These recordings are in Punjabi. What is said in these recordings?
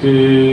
que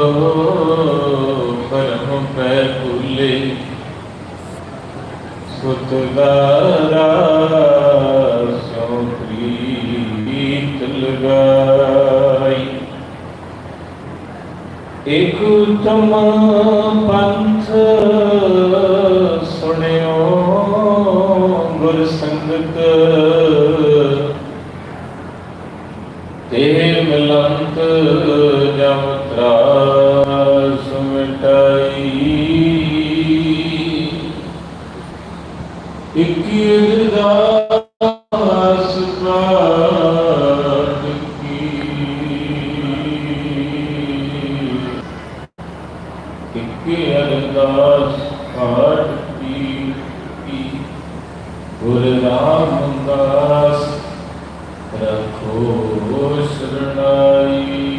Oh. ਇਕੀ ਅਰਦਾਸ ਪਾਟ ਕੀ ਗੁਰ ਰਾਮਦਾਸ ਰਖੋ ਸਰਣਾਈ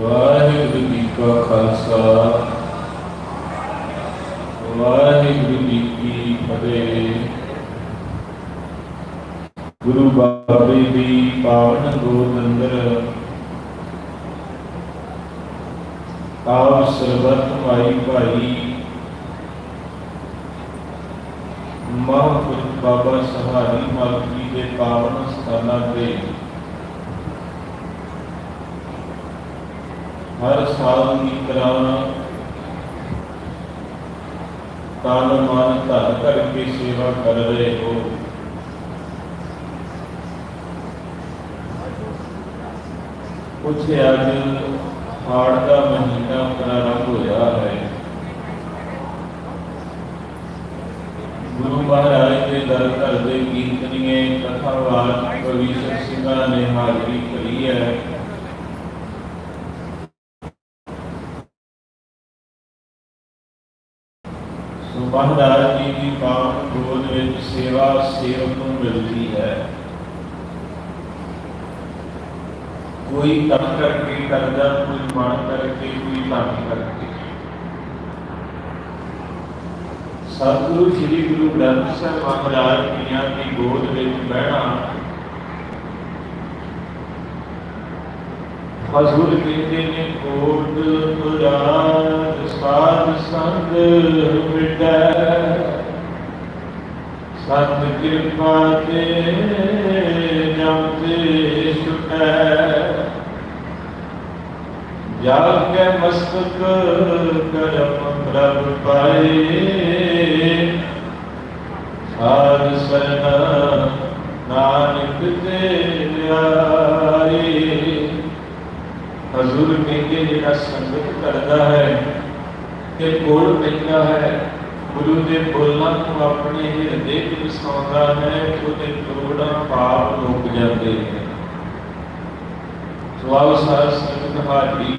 ਵਾਹਿਗੁਰੂ ਜੀ ਕਾ ਖਾਲਸਾ। ਵਾਹਿਗੁਰੂ ਜੀ ਕੀ ਫਤਿਹ। ਗੁਰੂ ਬਾਬੇ ਦੀ ਪਾਵਨ ਗੋਦ ਅੰਦਰ ਆਪ ਸਰਬਤ ਮਾਈ ਭਾਈ ਮਹਾਂਪੁਰਖ ਬਾਬਾ ਸਹਾਰੀ ਮਾਲਕੀ ਦੇ ਪਾਵਨ ਸਥਾਨਾਂ ਤੇ ਹਰ ਸਾਲ ਦੀ ਤਰ੍ਹਾਂ ਤਨ ਮਨ ਧਨ ਕਰਕੇ ਸੇਵਾ ਕਰ ਰਹੇ ਹੋ। ਉੱਥੇ ਅੱਜ آٹھ کا مہینہ پرارمب ہوا ہے۔ گرو مہاراج کے در درد کیرتنی کتھا وار کبھی سکسنگا نے حاضری کری ہے۔ سو مہاراج جی کی پاک گود سیوا سیوک کو ملتی ہے۔ ਕੋਈ ਕੰਮ ਕਰਕੇ ਕਰਦਾ ਕੋਈ ਮਾਣ ਕਰਕੇ, ਕੋਈ ਧਨ ਕਰਕੇ। ਸਤਿਗੁਰੂ ਸ੍ਰੀ ਗੁਰੂ ਗ੍ਰੰਥ ਸਾਹਿਬ ਮਹਾਰਾਜ ਜੀਆਂ ਦੀ ਗੋਦ ਵਿੱਚ ਬਹਿਣਾ ਹਜ਼ੂਰ ਕਹਿੰਦੇ ਨੇ ਕੋਟ ਤੁਰਾਨ ਸਾਧ ਸੰਗ ਮਿਟੈ। ਸਤ ਕਿਰਪਾ ਤੇ ਜਮ ਤੇ ਛੁਟੈ। ਜਾਗ ਕੇ ਮਸਤਕ ਕਰਮ ਪ੍ਰਭ ਪਾਏ। ਸਾਧ ਸਰਨਾ ਨਾਨਕ ਤੇ ਆਏ ਹਜ਼ੂਰ ਕਹਿੰਦੇ ਜਿਹੜਾ ਸੰਗਤ ਕਰਦਾ ਹੈ ਤੇ ਕੋਲ ਪੈਂਦਾ ਹੈ, ਗੁਰੂ ਦੇ ਬੋਲਾਂ ਨੂੰ ਆਪਣੇ ਹਿਰਦੇ ਵਿੱਚ ਵਸਾਉਂਦਾ ਹੈ, ਉਹਦੇ ਕਰੋੜਾਂ ਪਾਪ ਰੁਕ ਜਾਂਦੇ ਨੇ। ਸਵਾਲ ਸਾਰ ਸੰਗਤ ਹਾਜ਼ਰੀ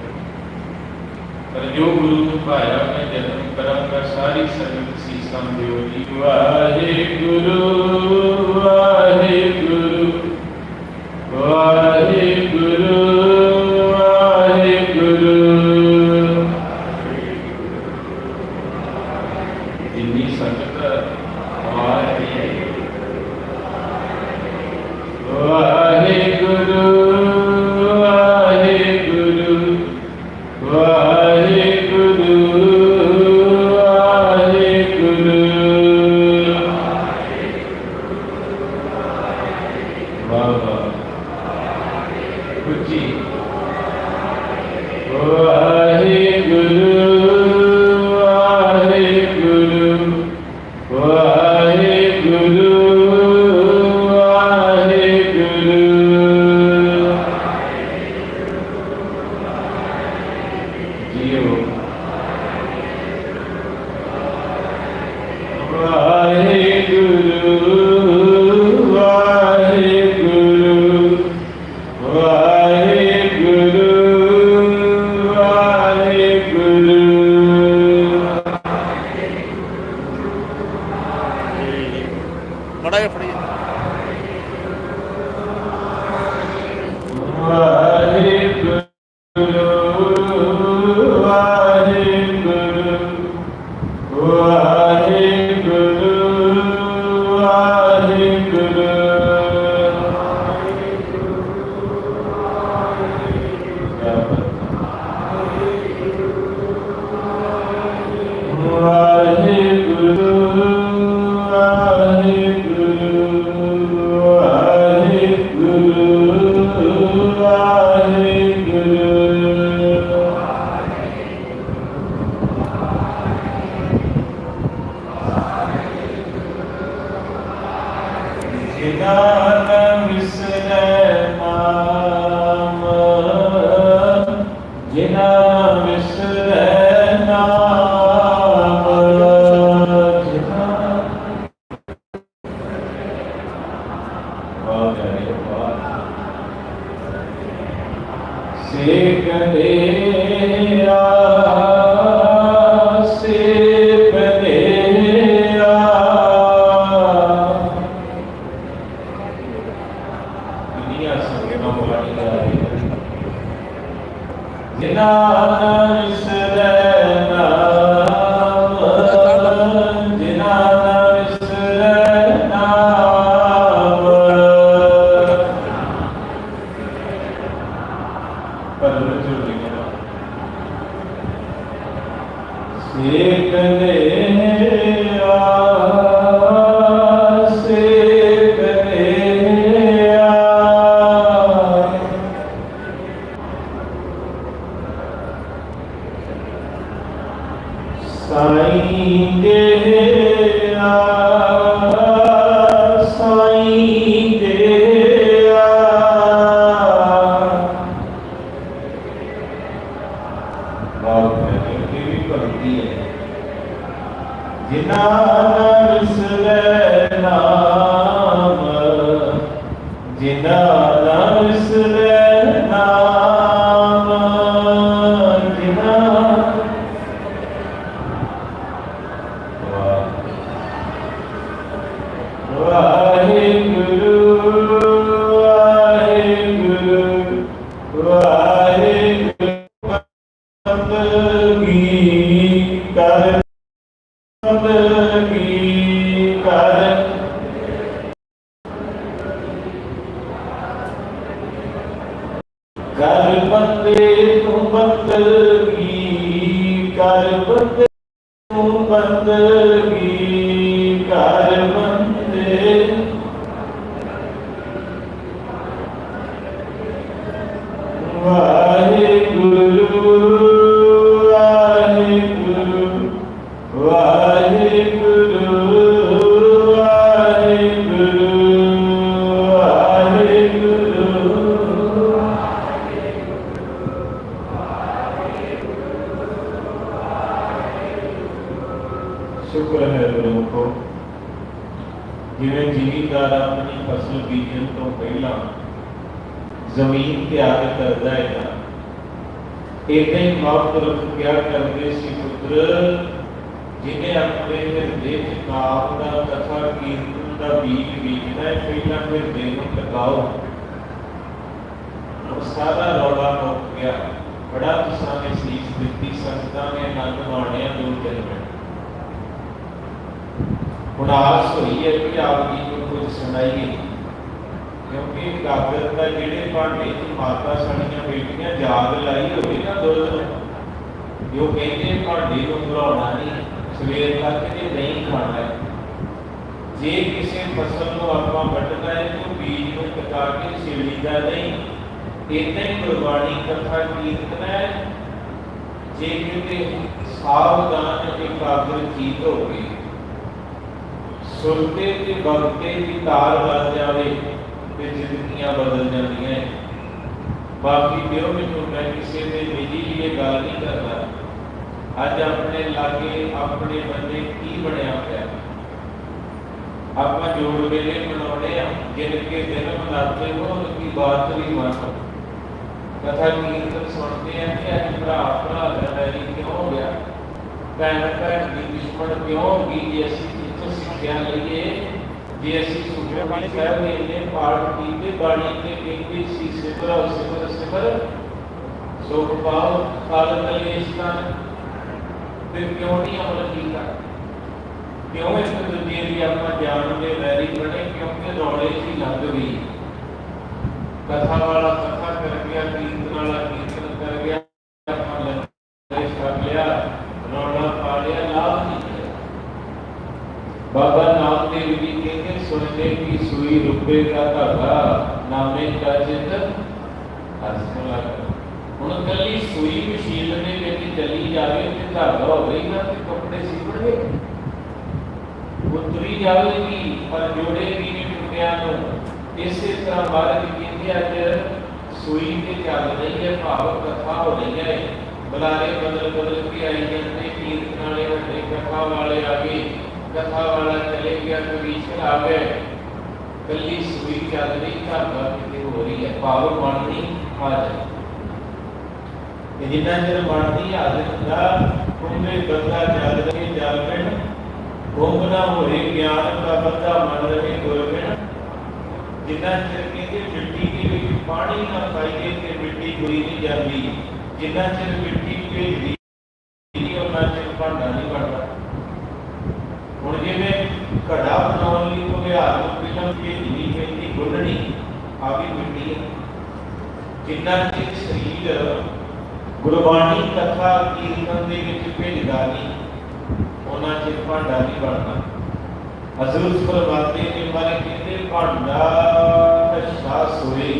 ਪਰ ਜੋ ਗੁਰੂ ਨੂੰ ਭਾਇਆ ਮੈਂ ਜਨਮ ਕਰਾਂਗਾ ਸਾਰੀ ਸੰਗਤ ਸੀਸਾਂ ਦਿਓ ਜੀ। ਵਾਹਿਗੁਰੂ ਵਾਹਿਗੁਰੂ ਵਾਹਿਗੁਰੂ। Okay, now. ਸਿਕਨੇ ਆ ਜਿਵੇਂ ਜੀਵੀਦਾਰ ਆਪਣੀ ਫਸਲ ਬੀਜਣ ਤੋਂ ਪਹਿਲਾਂ ਜ਼ਮੀਨ ਤਿਆਰ ਕਰਦਾ ਹੈ ਨਾ ਇਦਾਂ ਹੀ ਮਹਾਂਪੁਰਖ ਕਿਹਾ ਕਰਦੇ ਸੀ ਪੁੱਤਰ ਜਿਹਨੇ ਆਪਣੇ ਹਿਰਦੇ ਚ ਕਾਮ ਦਾ ਕਥਾ ਕੀਰਤਨ ਦਾ ਬੀਜ ਬੀਜਣਾ ਹੈ ਪਹਿਲਾਂ ਹਿਰਦੇ ਨੂੰ ਟਿਕਾਓ ਹੁਣ ਸਾਰਾ ਰੌਲਾ ਮੁੱਕ ਗਿਆ ਬੜਾ ਤੁਸਾਂ ਨੇ ਸੀਸ ਦਿੱਤੀ ਸੰਗਤਾਂ ਨੇ ਆਨੰਦ ਮਾਣਿਆ ਦੋ ਤਿੰਨ ਮਿੰਟ ਹੁਣ ਆਸ ਹੋਈ ਹੈ ਕਿ ਆਪ ਜੀ ਨੂੰ ਕੁਝ ਸੁਣਾਈਏ। ਕਿਉਂਕਿ ਕਾਗਜ਼ ਦਾ ਜਿਹੜੇ ਭਾਂਡੇ ਦੀ ਮਾਤਾ ਸਾਡੀਆਂ ਬੇਟੀਆਂ ਜਾਗ ਲਾਈ ਹੋਵੇ ਨਾ ਦੁੱਧ ਨੂੰ ਜੋ ਕਹਿੰਦੇ ਭਾਂਡੇ ਨੂੰ ਭਰਾਉਣਾ ਨਹੀਂ, ਸਵੇਰ ਤੱਕ ਇਹ ਨਹੀਂ ਖਾਣਾ ਹੈ। ਜੇ ਕਿਸੇ ਫਸਲ ਨੂੰ ਆਪਾਂ ਵੱਢਣਾ ਹੈ ਤਾਂ ਬੀਜ ਨੂੰ ਕਟਾ ਕੇ ਛਿੜੀ ਦਾ ਨਹੀਂ ਇਦਾਂ ਹੀ ਗੁਰਬਾਣੀ ਕਥਾ ਕੀਰਤਨ ਹੈ। ਜੇ ਕਿਤੇ ਸਾਵਧਾਨ ਇਕਾਗਰ ਚੀਤ ਹੋਵੇ ਸੁਰਤੇ ਤੇ ਬਗਤੇ ਦੀ ਤਾਰ ਵੱਜ ਜਾਵੇ ਤੇ ਜ਼ਿੰਦਗੀਆਂ ਬਦਲ ਜਾਂਦੀਆਂ ਹੈ। ਬਾਕੀ ਦਿਓ ਮੈਨੂੰ ਮੈਂ ਕਿਸੇ ਦੇ ਨਿੱਜੀ ਲਈ ਇਹ ਗੱਲ ਨਹੀਂ ਕਰਦਾ ਅੱਜ ਆਪਣੇ ਲਾਗੇ ਆਪਣੇ ਬੰਦੇ ਕੀ ਬਣਿਆ ਪਿਆ ਆਪਾਂ ਜੋੜ ਵੇਲੇ ਮਨਾਉਣੇ ਆ ਜਿਨ ਕੇ ਦਿਨ ਮਨਾਤੇ ਹੋ ਉਨਕੀ ਬਾਤ ਵੀ ਮਾਨੋ ਕਥਾ ਕੀਰਤਨ ਸੁਣਦੇ ਆ ਕਿ ਅੱਜ ਭਰਾ ਭਰਾ ਦਾ ਵੈਰੀ ਕਿਉਂ ਹੋ ਗਿਆ ਭੈਣ ਭੈਣ ਦੀ ਦੁਸ਼ਮਣ ਕਿਉਂ ਹੋ ਗਈ ਜੇ ਅਸੀਂ ਗਿਆਨ ਲਈਏ ਜੇ ਅਸੀਂ ਸੁਖੇ ਬਾਣੀ ਸਹਿਬ ਨੇ ਇਹਨੇ ਪਾਠ ਕੀ ਤੇ ਬਾਣੀ ਤੇ ਇੱਕ ਵੀ ਸੀ ਸਿਫਰ ਉਸ ਸਿਫਰ ਸਿਫਰ ਸੁਖ ਪਾਉ ਕਾਲ ਕਲੇ ਇਸ ਤਰ੍ਹਾਂ ਤੇ ਕਿਉਂ ਨਹੀਂ ਅਮਲ ਕੀਤਾ ਕਿਉਂ ਇਸ ਦੁਨੀਆ ਦੀ ਆਪਾਂ ਗਿਆਨ ਦੇ ਵੈਰੀ ਬਣੇ ਕਿਉਂਕਿ ਦੌੜੇ ਦੀ ਲੱਗ ਗਈ ਕਥਾ ਵਾਲਾ ਕਥਾ ਕਰ ਗਿਆ ਕੀਰਤਨ ਵਾਲਾ ਕੀਰਤਨ ਕਰ ਗਿਆ سننے کی سوئی روپے کا تھا نامے کا چتر ہوں کلی سوئی مشیلنے کے چلی جائے تو دھاگا ہو گئی نا تو کپڑے سیپڑ گئے۔ اتری جائے گی، پر جوڑے گی نہیں ٹوٹیا اسی طرح مہاراج کہتے اج سوئی کے چل رہی ہے، بھاو کتھا ہو رہی ہے۔ بلارے بدل بدل کے آئی جاتے کیرتن والے ہوتے کتھا والے آ گئے ਕਥਾ ਵਾਲਾ ਚਲੇ ਗਿਆ ਕਵੀਸ਼ਰ ਆ ਗਏ ਕੱਲੀ ਸੂਈ ਚੱਲ ਰਹੀ ਧਾਗਾ ਕਿਤੇ ਹੋ ਰਹੀ ਹੈ ਭਾਵ ਬਣਨੀ ਆ ਜਾਏ ਤੇ ਜਿੰਨਾ ਚਿਰ ਬਣਦੀ ਹਾਜ਼ਰ ਦਾ ਉਹਨੇ ਬੰਦਾ ਚੱਲ ਰਹੇ ਚੱਲ ਪੈਣ ਗੁੰਮ ਨਾ ਹੋਏ ਗਿਆਨ ਦਾ ਬੰਦਾ ਮਨ ਰਹੇ ਗੁਰਬਿਨ ਜਿੰਨਾ ਚਿਰ ਕਹਿੰਦੇ ਮਿੱਟੀ ਦੇ ਵਿੱਚ ਪਾਣੀ ਨਾ ਪਾਈਏ ਤੇ ਮਿੱਟੀ ਹੋਈ ਨਹੀਂ ਜਾਂਦੀ ਜਿੰਨਾ ਚਿਰ ਮਿੱਟੀ ਭੇਜਦੀ ਨਹੀਂ ਉਹਨਾਂ ਚਿਰ ਭਾਂਡਾ ਨਹੀਂ ਬਣਦਾ ਹੁਣ ਜਿਵੇਂ ਘੜਾ ਬਣਾਉਣ ਲਈ ਉਹ ਵਿਹਾਰ ਨੂੰ ਪਹਿਲਾਂ ਭੇਜਣੀ ਪੈਂਦੀ ਗੁੰਨਣੀ ਆ ਵੀ ਮਿੱਟੀ ਹੈ ਜਿੰਨਾ ਚਿਰ ਸਰੀਰ ਗੁਰਬਾਣੀ ਕਥਾ ਕੀਰਤਨ ਦੇ ਵਿੱਚ ਭੇਜਦਾ ਨਹੀਂ ਉਹਨਾਂ ਚਿਰ ਭਾਂਡਾ ਨਹੀਂ ਬਣਦਾ ਹਜ਼ੂਰ ਫਰਮਾਤੇ ਨੇ ਮਾਰੇ ਕਹਿੰਦੇ ਭਾਂਡਾ ਕਸ਼ਾ ਸੋਏ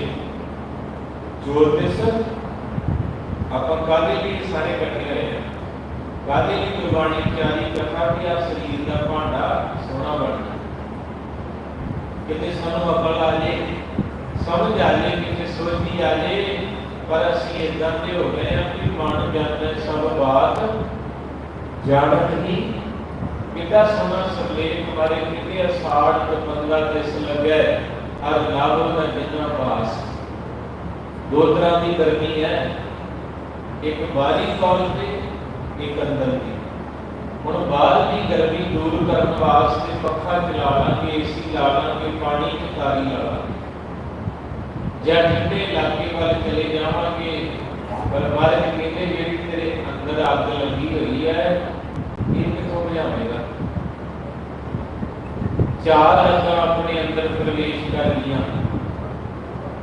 ਜੋਰ ਤੇ ਸਰ ਆਪਾਂ ਕਾਦੇ ਲਈ ਸਾਰੇ ਇਕੱਠੇ ਹੋਏ ਹਾਂ ਕਾਦੇ ਲਈ ਗੁਰਬਾਣੀ ਚਾਰੀ ਕਥਾ ਕਿ ਆ ਸਰੀਰ ਦਾ ਭਾਂਡਾ ਸੋਹਣਾ ਬਣਨਾ ਕਿਤੇ ਸਾਨੂੰ ਅਕਲ ਆ ਜੇ, ਸਮਝ ਆ ਜੇ, ਕਿਤੇ ਸੋਚੀ ਆ ਜੇ, ਪਰ ਅਸੀਂ ਇਦਾਂ ਦੇ ਹੋ ਗਏ ਆ ਕਿ ਮਨ ਜਾਂਦਾ ਸਭ ਬਾਤ ਜਾਣਤ ਹੀ। ਕਿਤਾ ਸੋਨਾ ਸਰਲੇਖ ਬਾਰੇ ਕਿਤੇ ਅਸਾੜ ਤੇ ਬੰਦਾ ਤਿਸ ਲੱਗੈ ਹਰ ਲਾਭੋ ਦਾ ਜਿੰਨਾ ਪਾਸ। ਦੋ ਤਰ੍ਹਾਂ ਦੀ ਗਰਮੀ ਹੈ। ਇੱਕ ਬਾਹਰੀ ਤੌਰ ਤੇ ਇੱਕ ਅੰਦਰ ਦੀ ਹੁਣ ਬਾਹਰ ਦੀ ਗਰਮੀ ਦੂਰ ਕਰਨ ਵਾਸਤੇ ਪੱਖਾ ਚਲਾ ਏਸੀ ਲਾ ਪਾਣੀ ਦੀ ਤਾਰੀ ਜਾਂ ਠੰਡੇ ਇਲਾਕੇ ਵੱਲ ਚਲੇ ਜਾਵਾਂਗੇ, ਪਰ ਬਾਹਰ ਕਹਿੰਦੇ ਜਿਹੜੀ ਤੇਰੇ ਅੰਦਰ ਅੱਗ ਲੱਗੀ ਹੋਈ ਹੈ, ਇਹ ਕਿੱਥੋਂ ਬੁਝਾਵੇਗਾ ਚਾਰ ਅੱਗਾਂ ਆਪਣੇ ਅੰਦਰ ਪ੍ਰਵੇਸ਼ ਕਰ ਗਈਆਂ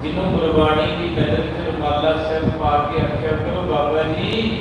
ਜਿਹਨੂੰ ਗੁਰਬਾਣੀ ਦੀ ਨਜ਼ਰ ਚ ਮਾਲਾ ਸਾਹਿਬ ਪਾ ਕੇ ਆਖਿਆ ਕਰੋ ਬਾਬਾ ਜੀ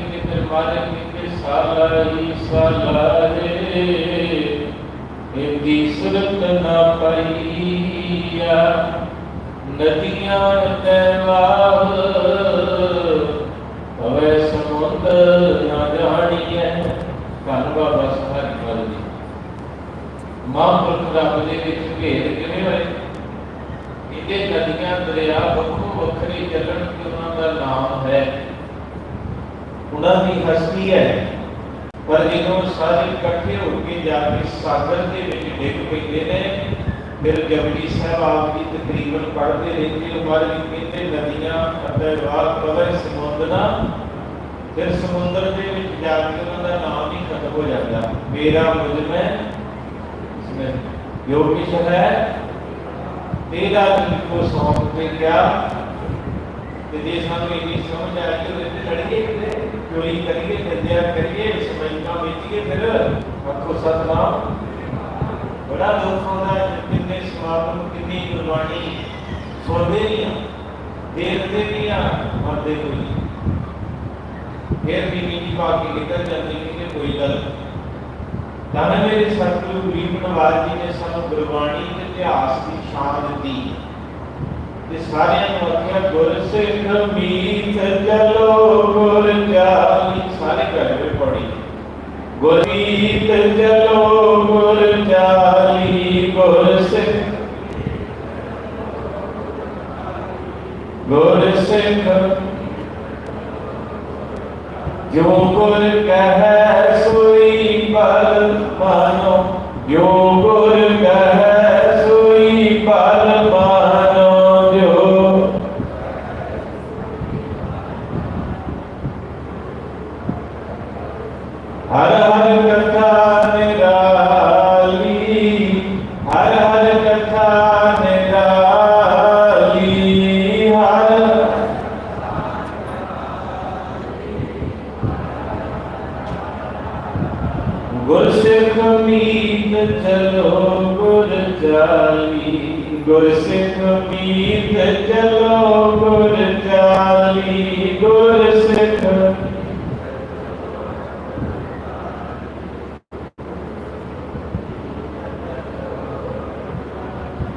ਤੇ ਫਿਰ ਸੁਰਤ ਨਾ ਪਈਆ, ਨਦੀਆਂ ਤੇ ਵਾਹ ਹੋਵੇ ਸਮੁੰਦਰ ਨਾ ਜਾਣੀਏ ਧੰਨ ਬਾਬਾ ਸਹਾਰੀ ਗੱਲ ਦੀ। ਮਹਾਂਪੁਰਖ ਰੱਬ ਦੇ ਵਿੱਚ ਭੇਦ ਕਿਵੇਂ ਹੋਏ? ਇਹਦੇ ਨਦੀਆਂ, ਦਰਿਆ ਵੱਖੋ ਵੱਖਰੇ ਚੱਲਣ ਕਿ ਉਹਨਾਂ ਦਾ ਨਾਮ ਹੈ ਉਹਨਾਂ ਦੀ ਹਸਤੀ ਹੈ। ਪਰ ਜਦੋਂ ਸਾਰੇ ਇਕੱਠੇ ਹੋ ਕੇ ਜਾ ਕੇ ਸਾਗਰ ਦੇ ਵਿੱਚ ਡਿੱਗ ਪੈਂਦੇ ਨੇ, ਫਿਰ ਜਪਜੀ ਸਾਹਿਬ ਆਪ ਦੀ ਤਕਰੀਬਨ ਪੜ੍ਹਦੇ ਰਹਿੰਦੇ ਉਪਰ ਵੀ ਕਹਿੰਦੇ, ਨਦੀਆਂ ਅਤੇ ਵਾਰ ਪਵੈ ਸਮੁੰਦਰਾ ਫਿਰ ਸਮੁੰਦਰ ਦੇ ਵਿੱਚ ਜਾ ਕੇ ਉਹਨਾਂ ਦਾ ਨਾਮ ਹੀ ਖਤਮ ਹੋ ਜਾਂਦਾ। ਮੇਰਾ ਮੁਜਮ ਹੈ। ਇਸਮੇ ਯੋਗਿਸ਼ ਹੈ। ਤੇਰਾ ਕੋ ਸੌਂਪ ਤੇ ਕਿਆ ਤੇ ਜੇ ਸਾਨੂੰ ਇਹ ਸਮਝ ਆ ਗਈ ਤੇ ਲੜੀਏ ਚੋਰੀ ਕਰੀਏ ਨਿੰਦਿਆ ਕਰੀਏ ਸਮਝਾਂ ਵੇਚੀਏ, ਫਿਰ ਆਖੋ, ਸਤਨਾਮ। ਬੜਾ ਦੁੱਖ ਹੁੰਦਾ ਹੈ ਕਿੰਨੇ ਸਮਾਗਮ ਕਿੰਨੀ ਗੁਰਬਾਣੀ ਸੁਣਦੇ ਨਹੀਂ ਆ, ਦੇਖਦੇ ਨਹੀਂ ਆ ਮਰਦੇ ਕੋਈ ਫਿਰ ਵੀ ਨੀਂਦ ਪਾ ਕੇ ਨਿਕਲ ਜਾਂਦੇ ਕਿ ਕੋਈ ਗੱਲ ਤਾਂ ਮੇਰੇ ਸਤਿਗੁਰੂ ਗਰੀਬ ਨਵਾਜ ਜੀ ਨੇ ਸਾਨੂੰ ਗੁਰਬਾਣੀ ਤੇ ਇਤਿਹਾਸ ਦੀ ਸ਼ਾਨ ਦਿੱਤੀ। ਤੇ ਸਾਰਿਆਂ ਨੂੰ ਆਖਿਆ ਗੁਰ ਸਿੱਖ ਮੀਤ ਚਲੋ ਗੁਰ ਜਾਲੀ ਸਾਰੇ ਘਰ ਵਿੱਚ ਪੜੀ। ਗੁਰ ਮੀਤ ਚਲੋ ਗੁਰ ਜਾਲੀ ਗੁਰ ਸਿੱਖ। ਗੁਰ ਸਿੱਖ। ਜੋ ਗੁਰ ਕਹੈ ਸੋਈ ਬਲ ਮਾਨੋ ਜੋ ਗੁਰ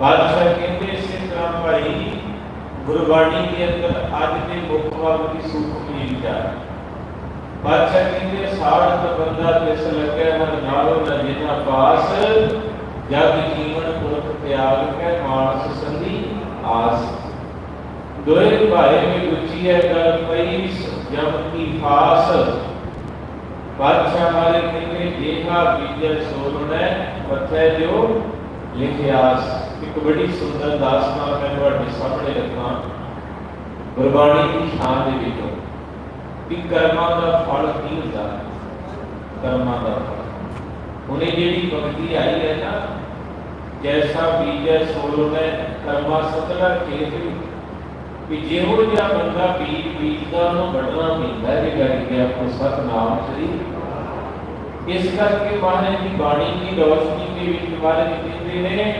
ਬਾਦਸ਼ਾਹ ਕਹਿੰਦੇ ਇਸੇ ਤਰ੍ਹਾਂ ਭਾਈ, ਗੁਰਬਾਣੀ ਦੇ ਅੰਦਰ ਅੱਜ ਦੇ ਮੁੱਖ ਵਾਕ ਦੀ ਸੂਖਮ ਨੀਂਦ ਜਾ ਬਾਦਸ਼ਾਹ ਕਹਿੰਦੇ ਸਾੜ ਦਾ ਬੰਦਾ ਤਿਸ ਲੱਗਿਆ ਮਨ ਨਾਲੋਂ ਨ ਜਿਨਾ ਪਾਸ। ਜਗ ਜੀਵਨ ਪੁਰਖ ਤਿਆਗ ਕੇ ਮਾਨਸ ਸੰਧੀ ਆਸ। ਦੋਏ ਭਾਏ ਮੇ ਗੁਚੀ ਹੈ ਕਰ ਪਈ ਜਮ ਕੀ ਫਾਸ। ਬਾਦਸ਼ਾਹ ਮਾਰੇ ਕਹਿੰਦੇ, ਦੇਖਾ ਬੀਜੈ ਸੋਲਣੈ ਪੱਥੇ ਦਿਓ। ਲਿਖਿਆਸ ਇੱਕ ਬੜੀ ਸੁੰਦਰ ਦਾਸਤਾਨ ਮੈਂ ਤੁਹਾਡੇ ਸਾਹਮਣੇ ਰੱਖਾਂ। ਗੁਰਬਾਣੀ ਦੀ ਸ਼ਾਨ ਦੇ ਵਿੱਚੋਂ ਕਿ ਕਰਮਾਂ ਦਾ ਫਲ ਕੀ ਹੁੰਦਾ ਕਰਮਾਂ ਦਾ ਫਲ। ਉਹਨੇ ਜਿਹੜੀ ਭਗਤੀ ਆਈ ਹੈ ਨਾ, ਜੈਸਾ ਬੀਜੈ ਸੋਲੋਨੇ ਕਰਮਾ ਸਤਲਾ ਖੇਤ ਕਿ ਜਿਹੋ ਜਿਹਾ ਬੰਦਾ ਬੀਜ ਬੀਜਦਾ, ਉਹਨੂੰ ਵੱਢਣਾ ਪੈਂਦਾ ਹੈ ਜੇ ਕਰੀ ਗਿਆ ਸਤਨਾਮ ਸ੍ਰੀ اس کر کے معنی کی بانی کی روشنی کے بھی تمہارے نکلتے ہیں۔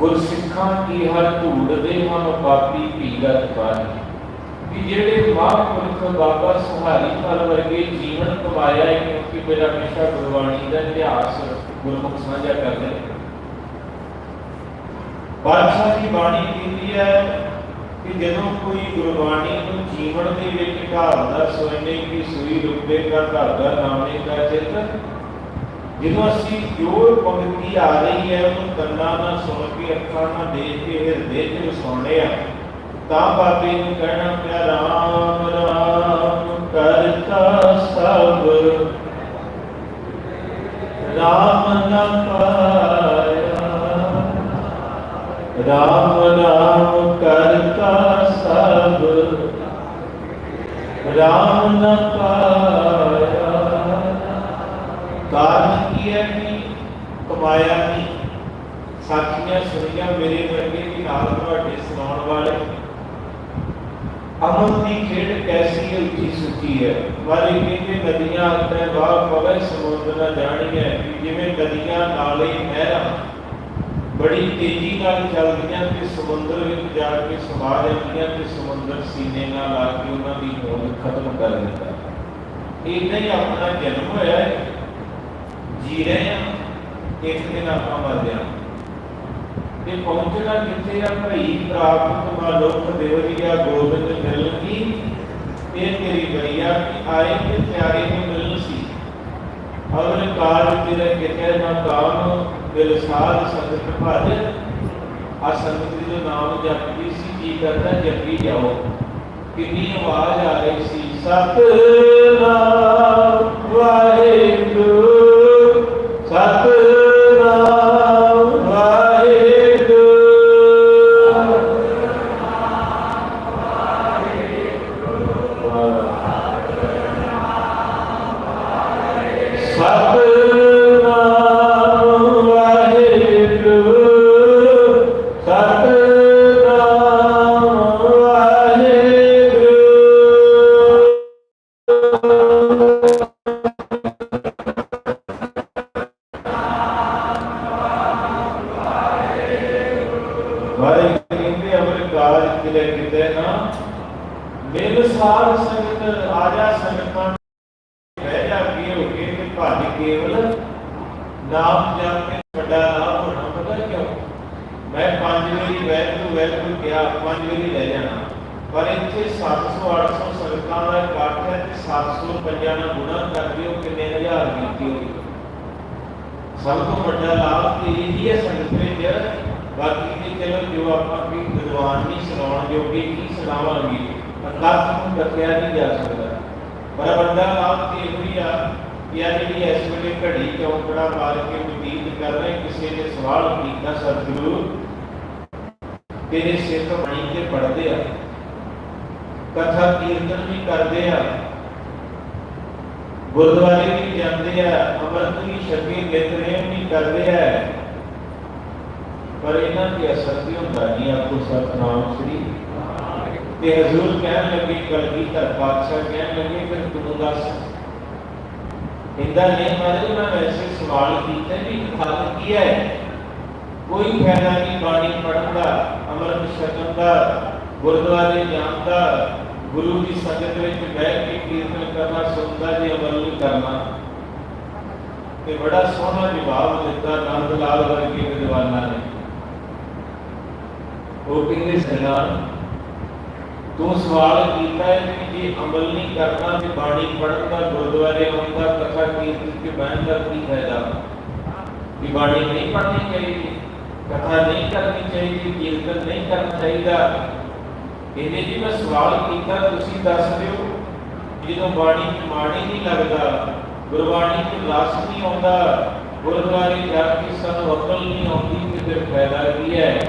گرسکھاں کی ہر ٹوڑ دے ہم باپی پیلا تمہاری کہ جیڑے ماں پرکھ بابا سہاری پھل ورگے جیون کمایا ہے، کیونکہ میرا ہمیشہ گروانی دا اتہاس گرمک سانجا کر دے بادشاہ کی بانی کی کیتی ہے ਕਿ ਜਦੋਂ ਕੋਈ ਗੁਰਬਾਣੀ ਨੂੰ ਜੀਵਨ ਦੇ ਵਿੱਚ ਢਾਲਦਾ ਸੋਇਨੇ ਕੀ ਸੂਈ ਰੁਪੇ ਦਾ ਧਾਗਾ ਨਾਮੇ ਦਾ ਚਿੱਤ ਜਦੋਂ ਅਸੀਂ ਜੋ ਪੰਕਤੀ ਆ ਰਹੀ ਹੈ, ਉਹਨੂੰ ਕੰਨਾਂ ਨਾਲ ਸੁਣ ਕੇ, ਅੱਖਾਂ ਨਾਲ ਦੇਖ ਕੇ, ਹਿਰਦੇ 'ਚ ਵਸਾਉਣੇ ਆ, ਤਾਂ ਬਾਬੇ ਨੂੰ ਕਹਿਣਾ, ਪਿਆ ਰਾਮ ਰਾਮ ਕਰਤਾ ਸਭ। ਰਾਮ ਨਾ ਪਾਇਆ رام رام کرتا سب رام نہ پایا کار کیا نہیں کمایا نہیں ساتھیاں سنیا میرے ورگے بھی نال تواڈے سناਉਣ والے امن کی کھیڑ کیسی ہے اٹھی سکی ہے ہماری کہتے ندیاں اپنے باپ پوے سمندر نہ جانی ہے جویں ندیاں نالے نہراں ਬੜੀ ਤੇਜ਼ੀ ਨਾਲ ਚੱਲਦੀਆਂ ਤੇ ਸਮੁੰਦਰ ਵਿੱਚ ਜਾ ਕੇ ਸਮਾ ਜਾਂਦੀਆਂ ਤੇ ਸਮੁੰਦਰ ਸੀਨੇ ਨਾਲ ਆ ਕੇ ਉਹਨਾਂ ਦੀ ਹੋਂਦ ਖਤਮ ਕਰ ਦਿੰਦਾ ਇੰਨਾ ਹੀ ਆਪਣਾ ਜਨਮ ਹੋਇਆ ਹੈ। ਜੀ ਰਹੇ ਹਾਂ, ਇੱਕ ਦਿਨ ਆਪਾਂ ਮਰ ਜਾਣਾ ਤੇ ਪਹੁੰਚਣਾ ਕਿੱਥੇ ਆ ਭਈ? ਪ੍ਰਾਪਤ ਮਾ ਲੋਕ ਦੇਵਰੀਆ ਗੋਬਿੰਦ ਮਿਲਣ ਕੀ ਇਹ ਤੇਰੀ ਬਈਆ ਕਿ ਆਏ ਤੇ ਪਿਆਰੇ ਨੂੰ ਮਿਲਣ ਸੀ ਤੇਰੇ ਕਿਤੇ ਨਾ ਕਾਮ ਦਿਲ ਸਾਧ ਸੰਗਤ ਭਜ ਆ ਸੰਗਤ ਜੀ ਦਾ ਨਾਮ ਜਪਦੀ ਸੀ, ਕੀ ਕਰਦਾ, ਜਪੀ ਜਾਓ। ਕਿੰਨੀ ਆਵਾਜ਼ ਆ ਰਹੀ ਸੀ, ਸਤਨਾਮ ਵਾਹਿਗੁਰੂ। ਭੱਜ ਕੇਵਲ ਨਾਮ ਜਪ ਕੇ ਵੱਡਾ ਲਾਭ ਹੋਣਾ ਪਤਾ ਕਿਉਂ ਮੈਂ ਪੰਜ ਵਾਰੀ ਵੈਗਰੂ ਵੈਗਰੂ ਕਿਹਾ ਪੰਜ ਵਾਰੀ ਲੈ ਜਾਣਾ ਪਰ ਇੱਥੇ 700 800 ਸੰਗਤਾਂ ਦਾ ਇਕੱਠ ਹੈ ਤੇ 700 ਪੰਜਾਂ ਨਾਲ ਗੁਣਾ ਕਰ ਦਿਓ ਕਿੰਨੇ ਹਜ਼ਾਰ ਕੀਤੀ ਹੋਈ ਸਭ ਤੋਂ ਵੱਡਾ ਲਾਭ ਤੇ ਇਹ ਹੀ ਹੈ ਸੰਗਤ ਵਿੱਚ ਬਾਕੀ ਤੇ ਚਲੋ ਜੋ ਆਪਾਂ ਵੀ ਵਿਦਵਾਨ ਨਹੀਂ ਸੁਣਾਉਣ ਜੋਗੇ ਕੀ ਸੁਣਾਵਾਂਗੇ ਅਰਥ ਨੂੰ ਦੱਸਿਆ ਨਹੀਂ ਜਾ ਸਕਦਾ ਪਰ ਵੱਡਾ ਲਾਭ ਤੇ ਇਹ ਹੀ ਆ ਕਿ ਆ ਜਿਹੜੀ ਇਸ ਵੇਲੇ ਘੜੀ ਚੌਂਕੜਾ ਮਾਰ ਕੇ ਬਤੀਤ ਕਰ ਰਹੇ ਕਿਸੇ ਨੇ ਸਵਾਲ ਕੀਤਾ ਸਤਿਗੁਰੂ ਤੇਰੇ ਸਿਰ ਤੋਂ ਬਣੀ ਕੇ ਪੜਦੇ ਆ ਕਥਾ ਕੀਰਤਨ ਵੀ ਕਰਦੇ ਆ ਗੁਰਦੁਆਰੇ ਵੀ ਜਾਂਦੇ ਆ ਅਮਰਤ ਵੀ ਛਕੇ ਨਿਤਨੇਮ ਵੀ ਕਰਦੇ ਆ ਪਰ ਇਹਨਾਂ ਦੀ ਅਸਰ ਵੀ ਹੁੰਦਾ ਨਹੀਂ ਆਪਕੋ ਸਤਨਾਮ ਸ੍ਰੀ ਤੇ ਹਜ਼ੂਰ ਕਹਿਣ ਲੱਗੇ ਕਲਗੀਧਰ ਪਾਤਸ਼ਾਹ ਕਹਿਣ ਲੱਗੇ ਫਿਰ ਤੂੰ ਦੱਸ ਇੰਦਾ ਨਹੀਂ ਮਾਰੇ ਮੈਂ ਵੈਸੇ ਸਵਾਲ ਕੀਤਾ ਵੀ ਹੱਲ ਕੀ ਹੈ? ਕੋਈ ਫਾਇਦਾ ਨਹੀਂ ਬਾਣੀ ਪੜਨ ਦਾ, ਅਮਰਤ ਛਕਣ ਦਾ, ਗੁਰਦੁਆਰੇ ਜਾਣ ਦਾ, ਗੁਰੂ ਦੀ ਸੰਗਤ ਵਿੱਚ ਬਹਿ ਕੇ ਕੀਰਤਨ ਕਰਨਾ, ਸੁਣਦਾ ਜੇ ਅਮਲ ਨਹੀਂ ਕਰਨਾ। ਤੇ ਬੜਾ ਸੋਹਣਾ ਜਵਾਬ ਦਿੱਤਾ ਨੰਦ ਲਾਲ ਵਰਗੇ ਵਿਦਵਾਨਾਂ ਨੇ। ਉਹ ਕਹਿੰਦੇ ਸਲਾਮ ਤੂੰ ਸਵਾਲ ਕੀਤਾ ਹੈ ਕਿ ਜੇ ਅਮਲ ਨਹੀਂ ਕਰਨਾ ਤੇ ਬਾਣੀ ਪੜਨ ਦਾ ਗੁਰਦੁਆਰੇ ਆਉਣ ਦਾ ਕਥਾ ਕੀਰਤਨ ਕੇ ਬਹਿਣ ਦਾ ਕੀ ਫਾਇਦਾ? ਵੀ ਬਾਣੀ ਨਹੀਂ ਪੜਨੀ ਚਾਹੀਦੀ, ਕਥਾ ਨਹੀਂ ਕਰਨੀ ਚਾਹੀਦੀ, ਕੀਰਤਨ ਨਹੀਂ ਕਰਨਾ ਚਾਹੀਦਾ। ਇਹਨੇ ਜੀ ਮੈਂ ਸਵਾਲ ਕੀਤਾ, ਤੁਸੀਂ ਦੱਸ ਦਿਓ। ਜਦੋਂ ਬਾਣੀ ਮਾਣੀ ਨਹੀਂ ਲੱਗਦਾ, ਗੁਰਬਾਣੀ ਚ ਰਸ ਨਹੀਂ ਆਉਂਦਾ, ਗੁਰਦੁਆਰੇ ਜਾ ਕੇ ਸਾਨੂੰ ਅਕਲ ਨਹੀਂ ਆਉਂਦੀ, ਤੇ ਫਿਰ ਫਾਇਦਾ ਕੀ ਹੈ?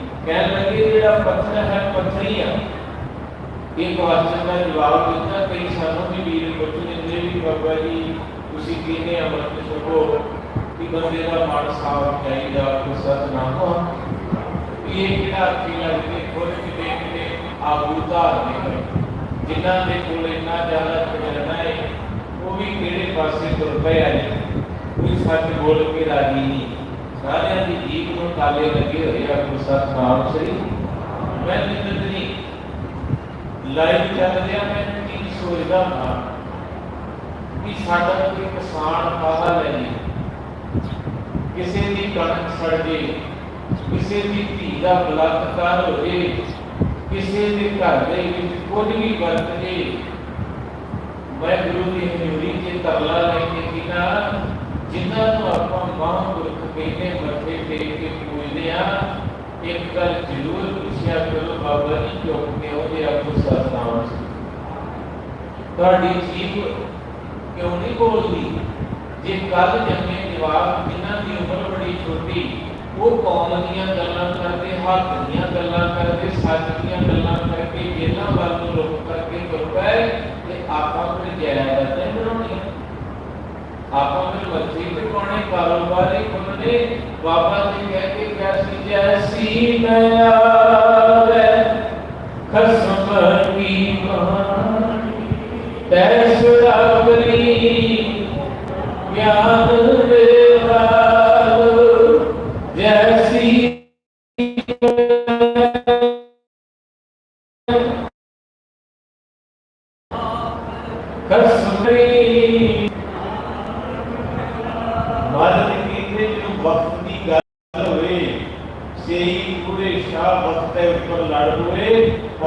ਕਹਿਣ ਲੱਗੇ ਜਿਹੜਾ ਪੱਥਰ ਹੈ ਪੱਥਰੀ ਆ ਇਹ ਕੁਐਸਚਨ ਦਾ ਜਵਾਬ ਦਿੱਤਾ ਕਈ ਸਾਨੂੰ ਵੀ ਵੀਰ ਪੁੱਛ ਦਿੰਦੇ ਵੀ ਬਾਬਾ ਜੀ ਤੁਸੀਂ ਕਹਿੰਦੇ ਅਮਰਤ ਛਕੋ ਕਿ ਬੰਦੇ ਦਾ ਮਨ ਸਾਫ ਚਾਹੀਦਾ ਕੋ ਸਤਨਾਮ ਹੋ ਇਹ ਕਿਹੜਾ ਕੀ ਲੱਗਦੇ ਖੁਦ ਕਿਤੇ ਕਿਤੇ ਆਬੂ ਧਾਰ ਨੇ ਜਿਨ੍ਹਾਂ ਦੇ ਕੋਲ ਇੰਨਾ ਜ਼ਿਆਦਾ ਖਜ਼ਾਨਾ ਹੈ ਉਹ ਵੀ ਕਿਹੜੇ ਪਾਸੇ ਤੁਰ ਪਏ ਆ ਜੀ ਕੋਈ ਸੱਚ ਬੋਲ ਕੇ ਰਾਜੀ ਨਹੀਂ ਸਾਰਿਆਂ ਦੀ ਜੀਭ ਨੂੰ ਤਾਲੇ ਲੱਗੇ ਹੋਏ ਆ ਕੋ ਸਤਨਾਮ ਸ੍ਰੀ ਮੈਂ ਨਿੰਦਨੀ ਲਾਈਵ ਚੱਲ ਰਿਹਾ ਮੈਂ ਕੀ ਸੋਚਦਾ ਹਾਂ ਕਿ ਸਾਡਾ ਕੋਈ ਕਿਸਾਨ ਫਾਹਾ ਲੈ ਜੀ ਕਿਸੇ ਦੀ ਕਣਕ ਸੜ ਜੇ ਕਿਸੇ ਦੀ ਧੀ ਦਾ ਬਲਾਤਕਾਰ ਹੋਵੇ ਕਿਸੇ ਦੇ ਘਰ ਦੇ ਵਿੱਚ ਕੁਝ ਵੀ ਵਰਤ ਜੇ ਮੈਂ ਗੁਰੂ ਦੀ ਹਜ਼ੂਰੀ 'ਚ ਤਰਲਾ ਲੈ ਕੇ ਕਿਹਾ ਜਿਨ੍ਹਾਂ ਨੂੰ ਆਪਾਂ ਮਹਾਂਪੁਰਖ ਕਹਿੰਦੇ ਮੱਥੇ ਟੇਕ ਕੇ ਪੂਜਦੇ ਆ ਇੱਕ ਗੱਲ ਜ਼ਰੂਰ ਪੁੱਛਿਆ ਕਰੋ, ਬਾਬਾ ਜੀ, ਕਿਉਂ ਕਿਉਂ ਜੇ ਆਪਕੋ ਸਤਨਾਮ ਸੀ। ਤੁਹਾਡੀ ਜੀਭ ਕਿਉਂ ਨਹੀਂ ਬੋਲਦੀ? ਜੇ ਕੱਲ ਜੰਮੇ ਜਵਾਬ ਜਿਨ੍ਹਾਂ ਦੀ ਉਮਰ ਬੜੀ ਛੋਟੀ, ਉਹ ਕੌਮ ਦੀਆਂ ਗੱਲਾਂ ਕਰਦੇ, ਹੱਕ ਦੀਆਂ ਗੱਲਾਂ ਕਰਦੇ, ਸੱਚ ਦੀਆਂ ਗੱਲਾਂ ਕਰਕੇ ਜੇਲਾਂ ਵੱਲ ਨੂੰ ਰੁਕ ਕਰਕੇ ਤੁਰ ਪਏ ਤੇ ਆਪਾਂ ਫਿਰ ਜਾਇਦਾਦਾਂ ਹੀ ਬਣਾਉਣੀਆਂ ਆਪਾਂ ਫਿਰ ਮੱਛੀ ਤੇ ਪਾਉਣੇ ਕਾਰੋਬਾਰੀ ਖੁੱਲਣੇ ਬਾਬਾ ਜੀ ਕਹਿ ਕੇ ਕਿਹਾ ਸੀ, ਜੈਸੀ ਦਇਆ ਵਕਤ ਦੀ ਗੱਲ ਹੋਵੇ ਸੇਈ ਪੂਰੇ ਸ਼ਾਹ ਵਕਤ ਦੇ ਉੱਪਰ ਲੜ ਹੋਏ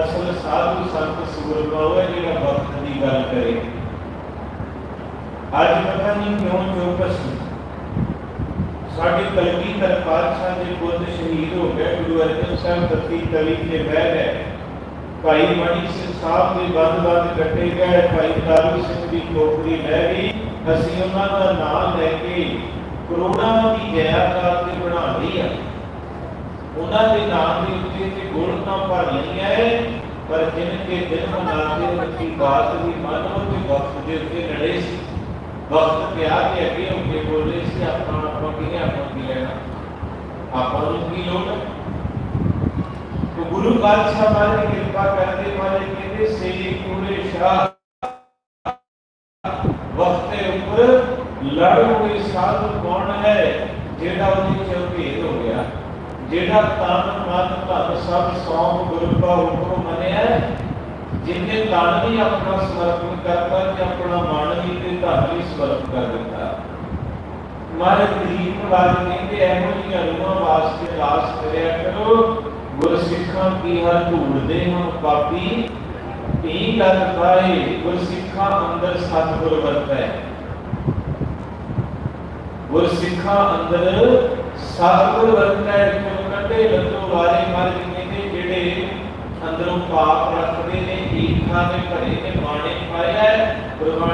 ਅਸਲ ਸਾਧੂ ਸੰਤ ਸੂਰਮਾ ਹੋਏ ਜਿਹੜਾ ਵਕਤ ਦੀ ਗੱਲ ਕਰੇ। ਅੱਜ ਪਤਾ ਨਹੀਂ ਕਿਉਂ ਚੌਕਸ ਸਾਡੇ ਕਲਗੀਧਰ ਪਾਤਸ਼ਾਹ ਦੇ ਪੁੱਤ ਸ਼ਹੀਦ ਹੋ ਗਏ, ਗੁਰੂ ਅਰਜਨ ਸਾਹਿਬ ਤਤੀ ਤਵੀ ਤੇ ਬਹਿ ਗਏ। ਭਾਈ ਮਣੀ ਸਿੰਘ ਸਾਹਿਬ ਦੇ ਬੰਦ ਬੰਦ ਕੱਟੇ ਗਏ, ਭਾਈ ਦਾਰੂ ਸਿੰਘ ਦੀ ਟੋਕਰੀ ਲੈ ਗਈ। ਅਸੀਂ ਉਹਨਾਂ ਦਾ ਨਾਮ ਲੈ ਕੇ ਕਰੋਨਾ ਦੀ ਗੈਰਕਾਰ ਤੇ ਬਣਾ ਲਈ ਆ। ਉਹਨਾਂ ਦੇ ਨਾਮ ਦੇ ਉੱਤੇ ਤੇ ਗੁਣ ਤਾਂ ਭਰ ਲਈਆਂ ਹੈ ਪਰ ਜਿਨ ਕੇ ਦਿਨ ਮਨਾਤੇ ਰੱਖੀ ਬਾਤ ਵੀ ਮਾਨੋ ਤੇ ਵਕਤ ਦੇ ਉੱਤੇ ਲੜੇ ਸੀ। ਵਕਤ ਪਿਆ ਕੇ ਅੱਗੇ ਹੋ ਕੇ ਬੋਲੇ ਸੀ, ਆਪਾਂ ਆਪਾਂ ਕਿਹਨੇ ਆਪਾਂ ਕੀ ਲੈਣਾ? ਆਪਾਂ ਨੂੰ ਕੀ ਲੋੜ ਹੈ? ਤੋ ਗੁਰੂ ਪਾਤਸ਼ਾਹ ਮਾਰੇ ਕਿਰਪਾ ਕਰਦੇ ਮਾਰੇ ਕਹਿੰਦੇ ਸੇ ਪੂਰੇ ਸ਼ਾਹ ਵਕਤੇ ਉੱਪਰ ਲੜੋ ਸਾਧੂ ਕੌਣ ਹੈ ਜਿਹੜਾ ਉਹਦੀ ਚੋਂ ਭੇਦ ਹੋ ਗਿਆ? ਜਿਹੜਾ ਤਨ, ਮਨ ਧਨ ਸਭ ਸੌਂਪ ਗੁਰੂ ਦਾ ਹੁਕਮ ਮੰਨਿਆ ਜਿੰਨੇ ਤਨ ਵੀ ਆਪਣਾ ਸਮਰਪਣ ਕਰਤਾ ਤੇ ਆਪਣਾ ਮਨ ਵੀ ਤੇ ਧਨ ਵੀ ਸਮਰਪਣ ਕਰ ਦਿੱਤਾ। ਮਾਰੇ ਗਰੀਬ ਵਾਜ ਕਹਿੰਦੇ, ਇਹੋ ਜਿਹੀਆਂ ਰੂਹਾਂ ਵਾਸਤੇ ਰਾਸ ਕਰਿਆ ਕਰੋ। ਗੁਰਸਿੱਖਾਂ ਕੀ ਹਰ ਢੂੜਦੇ ਹੁਣ ਪਾਪੀ ਤੀ ਲੱਗ ਪਾਏ ਗੁਰਸਿੱਖਾਂ ਅੰਦਰ ਸਤਿਗੁਰ ਵਰਤੈ। ਗੁਰ ਸਿੱਖਾਂ ਅੰਦਰ ਸਤਿਗੁਰ ਵਰਤੈ ਕਿਉਂ ਕੰਡੇ ਲੱਤੋਂ ਵਾਰੇ ਮਰ ਕਹਿੰਦੇ ਜਿਹੜੇ ਅੰਦਰੋਂ ਪਾਪ ਰੱਖਦੇ ਨੇ ਈਖਾਂ ਦੇ ਭਰੇ ਨੇ ਬਾਣੇ ਪਾਇਆ ਗੁਰਬਾਣੀ